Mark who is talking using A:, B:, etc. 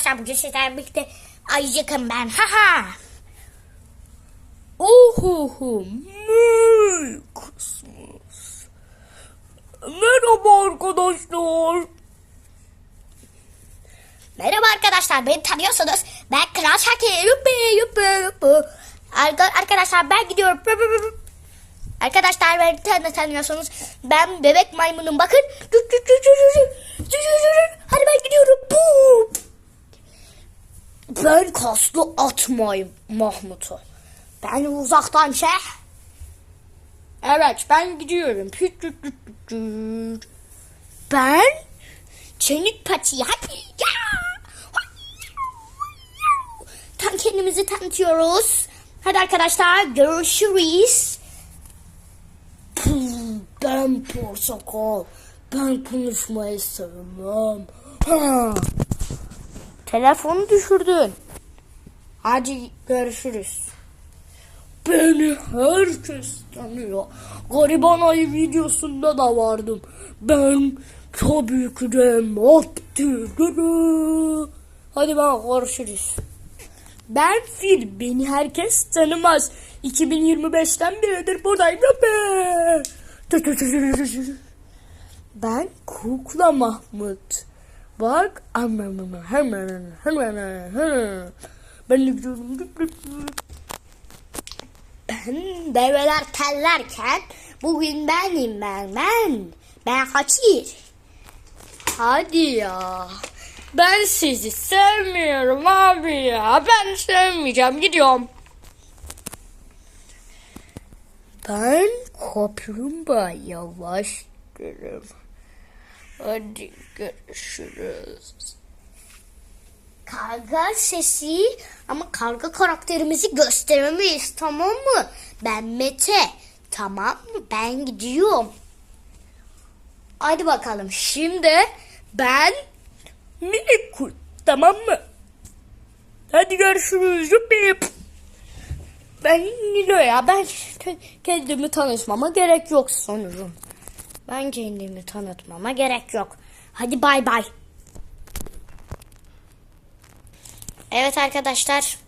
A: arkadaşlar bugün sizlerle birlikte ayıcıkım ben. Haha. Ohoho. Merry Christmas. Merhaba arkadaşlar. Merhaba arkadaşlar beni tanıyorsunuz. Ben Kral Şakir. Arkadaşlar ben gidiyorum. Arkadaşlar beni tan- tanıyorsunuz. Ben bebek maymunum bakın. Hadi ben gidiyorum. Bu. Ben kaslı atmayım Mahmut'u. Ben uzaktan şey. Evet ben gidiyorum. Ben çenik pati. Hadi ya. Tam kendimizi tanıtıyoruz. Hadi arkadaşlar görüşürüz. Ben portakal. Ben konuşmayı sevmem. Telefonu düşürdün. Hadi görüşürüz. Beni herkes tanıyor. Gariban ayı videosunda da vardım. Ben tabii ki de Maptırırı. Hadi ben görüşürüz. Ben Fil. Beni herkes tanımaz. 2025'ten beridir buradayım. Be. Ben Kukla Mahmut. Bak. Ben de gidiyorum. Develer tellerken bugün benim ben ben. Ben Haçir. Hadi ya. Ben sizi sevmiyorum abi ya. Ben sevmeyeceğim. Gidiyorum. Ben kaplumbağa yavaştırım. Hadi görüşürüz. Karga sesi ama karga karakterimizi gösteremeyiz tamam mı? Ben Mete. Tamam mı? Ben gidiyorum. Hadi bakalım. Şimdi ben minik kurt. Tamam mı? Hadi görüşürüz. Ben Nilo ya. Ben ke- kendimi tanıtmama gerek yok sanırım. Ben kendimi tanıtmama gerek yok. Hadi bay bay. Evet arkadaşlar.